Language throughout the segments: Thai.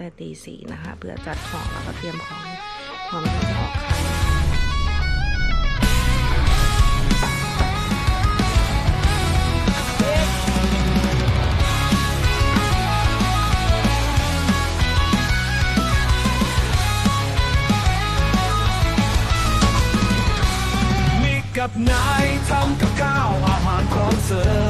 แต่ตีสี่นะคะเพื่อจัดของแล้วก็เตรียมของพร้อมที่จะออกขายมีกับนายทำกับข้าวอาหารพร้อมเสิร์ฟ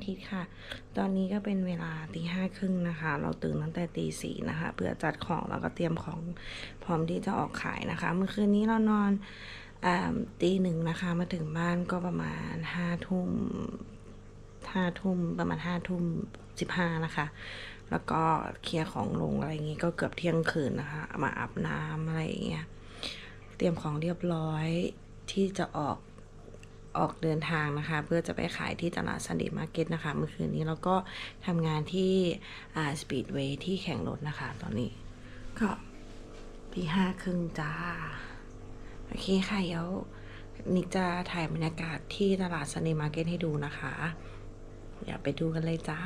อาทิตย์ค่ะ ตอนนี้ก็เป็นเวลาตีห้าครึ่งนะคะ เราตื่นตั้งแต่ตีสี่นะคะ เพื่อจัดของแล้วก็เตรียมของพร้อมที่จะออกขายนะคะ เมื่อคืนนี้เรานอนอตีหนึ่งนะคะ มาถึงบ้านก็ประมาณห้าทุ่มห้าทุ่มประมาณห้าทุ่มสิบห้านะคะ แล้วก็เคลียร์ของลงอะไรอย่างงี้ก็เกือบเที่ยงคืนนะคะ มาอาบน้ำอะไรอย่างเงี้ย เตรียมของเรียบร้อยที่จะออก ออกเดินทางนะคะ เพื่อจะไปขายที่ตลาดซันเดย์มาร์เก็ตนะคะ เมื่อคืนนี้เราก็ทำงานที่อ่าสปีดเวย์ที่แข่งรถนะคะ ตอนนี้ก็ปีห้าครึ่งจ้า โอเคค่ะเดี๋ยวนิกจะถ่ายบรรยากาศที่ตลาดซันเดย์มาร์เก็ตให้ดูนะคะ อย่าไปดูกันเลยจ้า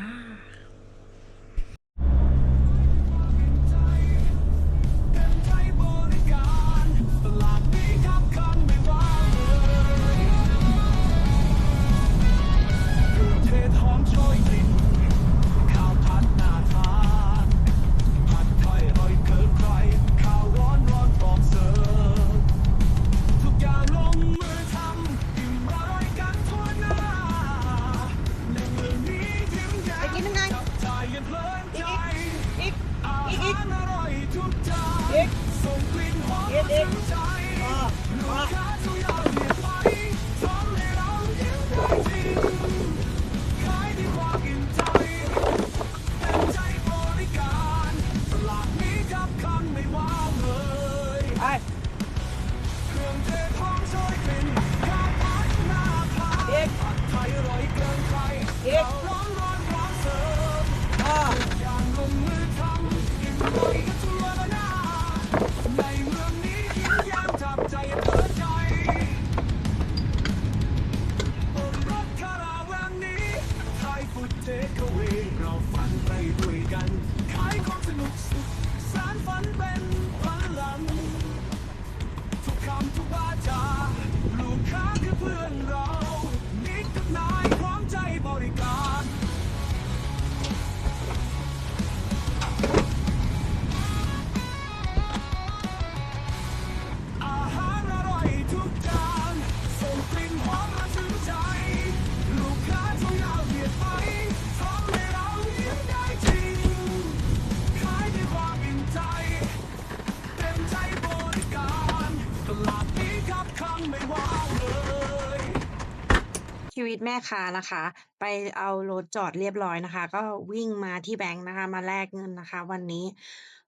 แม่ค้านะคะ ไปเอารถจอดเรียบร้อยนะคะ ก็วิ่งมาที่แบงค์นะคะ มาแลกเงินนะคะ วันนี้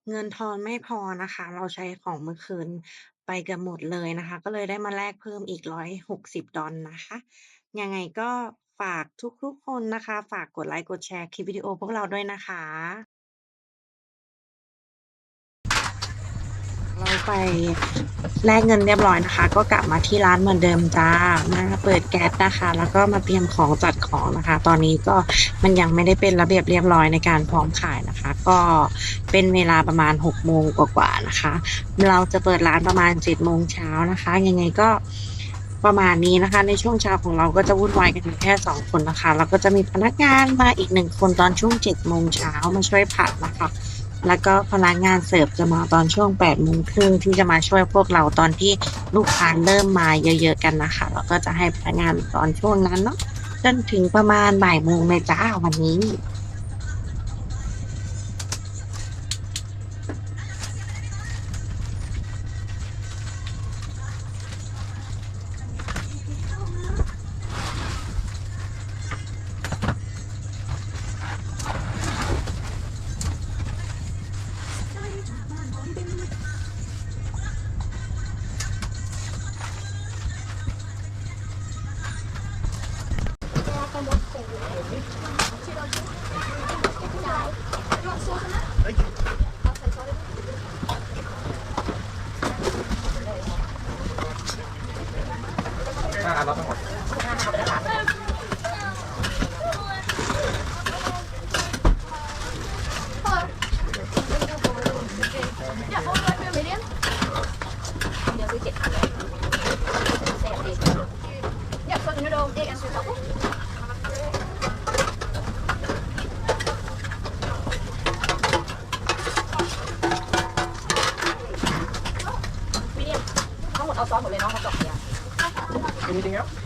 เงินทอนไม่พอนะคะ เราใช้ของเมื่อคืนไปเกือบหมดเลยนะคะ ก็เลยได้มาแลกเพิ่มอีกร้อยหกสิบดอลนะคะ ยังไงก็ฝากทุกๆคนนะคะ ฝากกดไลค์กดแชร์คลิปวิดีโอพวกเราด้วยนะคะ ไปแลกเงินเรียบร้อยนะคะ ก็กลับมาที่ร้านเหมือนเดิมจ้ามาเปิดแก๊สนะคะ แล้วก็มาเตรียมของจัดของนะคะ ตอนนี้ก็มันยังไม่ได้เป็นระเบียบเรียบร้อยในการพร้อมขายนะคะ ก็เป็นเวลาประมาณ6โมงกว่าๆนะคะ เราจะเปิดร้านประมาณ7โมงเช้านะคะ ยังไงก็ประมาณนี้นะคะ ในช่วงเช้าของเราก็จะวุ่นวายกันแค่สองคนนะคะ แล้วก็จะมีพนักงานมาอีกหนึ่งคนตอนช่วง7โมงเช้ามาช่วยผัดนะคะ แล้วก็พนักงานเสิร์ฟจะมาตอนช่วง8โมงครึ่งที่จะมาช่วยพวกเราตอนที่ลูกค้าเริ่มมาเยอะๆกันนะคะ แล้วก็จะให้พนักงานตอนช่วงนั้นเนาะจนถึงประมาณบ่ายโมงเลยจ้าวันนี้ รับไปหมด Anything else?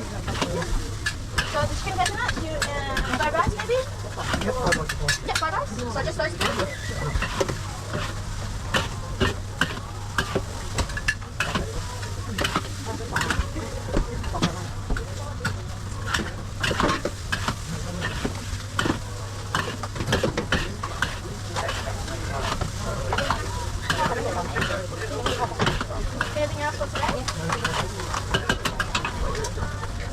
So the chicken you, uh, fried rice maybe? Yep, fried rice. Yep, fried rice. So just those two? Anything else for today?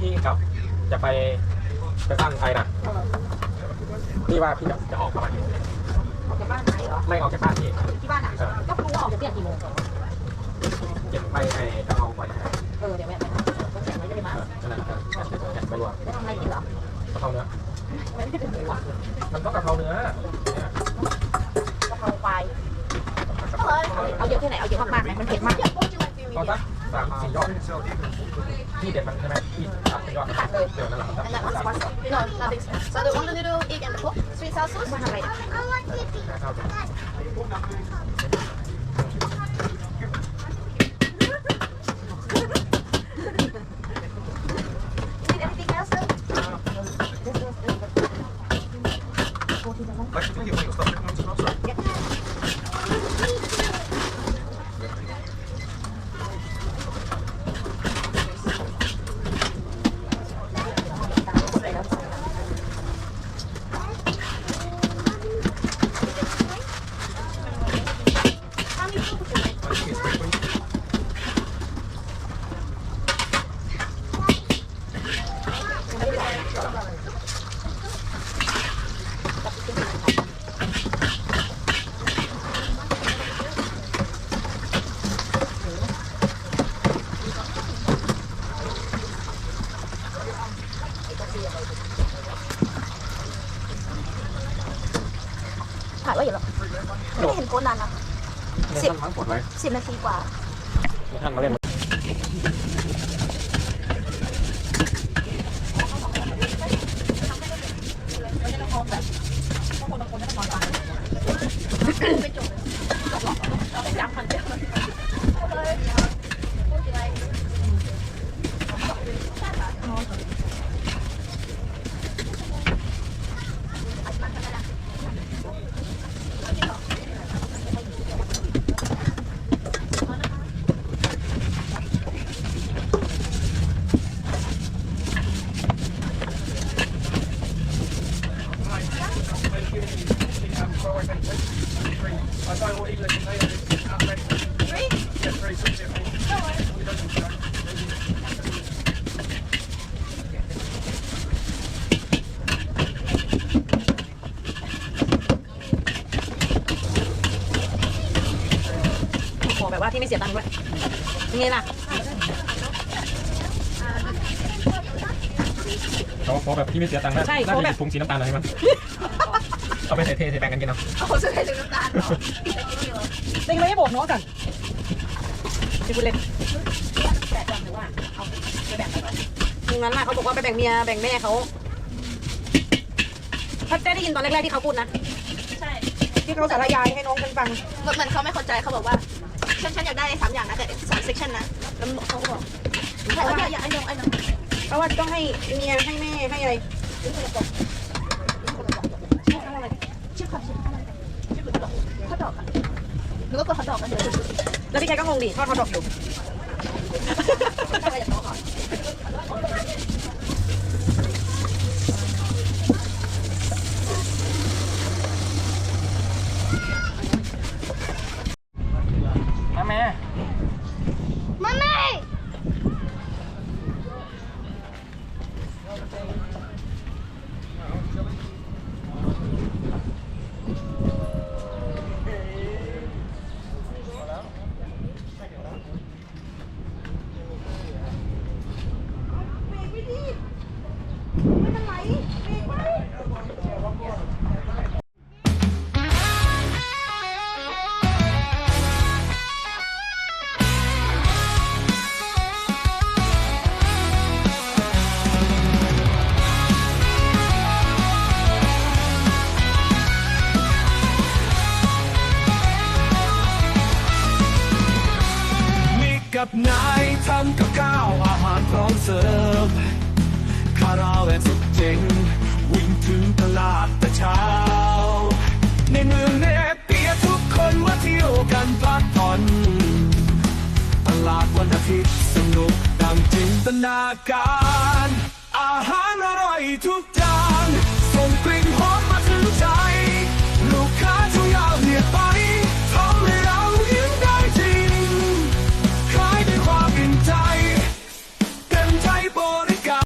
พี่กับจะไปจะตั้งไทยนะพี่ว่าพี่จะจะออกประมาณนี้ออกจากบ้านไหนเหรอ ไม่ออกจากบ้านพี่ที่บ้านอะก็รู้ว่าออกจากที่ยงกี่โมงเก็บไปไอ้จะเอาไว้เออเดี๋ยวแม่ไปก็เสียงไว้ได้มั้ยไปรวมจะทำอะไรกินหรอกะเพราเนื้อมันต้องตนก็กะเพราเนื้อกะเพราไปเอาเยอะแค่ไหนเอาเยอะมากๆไหมมันเผ็ดมากเอาสัก สามสี่ยอดที่เด็ดมันใช่ไหมที่สามสี่ยอดเดี๋ยวนะครับ No, nothing. So one the egg, and the pork. Sweet sauce, สิบนาทีกว่าท่านมาเล่น ขอแบบว่าที่ไม่เสียตังค์ด้วยยังไงล่ะเขาเขาแบบที่ไม่เสียตังค์นะใช่น่าเขาจะแบมีบถุงสีน้ำตาลอะไรมั้งเอาไปใส่เทใส่แบ่งกันกินเอาเล็งไม่ให้บอกน้องกันที่คุณเล็กตรงนั้นล่ะเขาบอกว่าไปแบ่งเมียแบ่งแม่เขาถ้าเจ๊ได้ยินตอนแรกๆที่เขาพูดนะ ใช่ ที่เขาสาธยายให้น้องฉันฟังเหมือนเหมือนเขาไม่เข้าใจเขาบอกว่า ฉันฉันอยากได้สามอย่างนะแต่สามเซกชันนะแล้วเขาก็บอกใช่อยากอยากไอ้น้องไอ้น้องเพราะว่าต้องให้เมียให้แม่ให้อะไรชื่อคำชื่ออะไรชื่อดอกข้าวดอกอะหรือว่าก็ข้าวดอกกันเดี๋ยวแล้วพี่ชายก็งงดิทอดทอดดอกอยู่ ต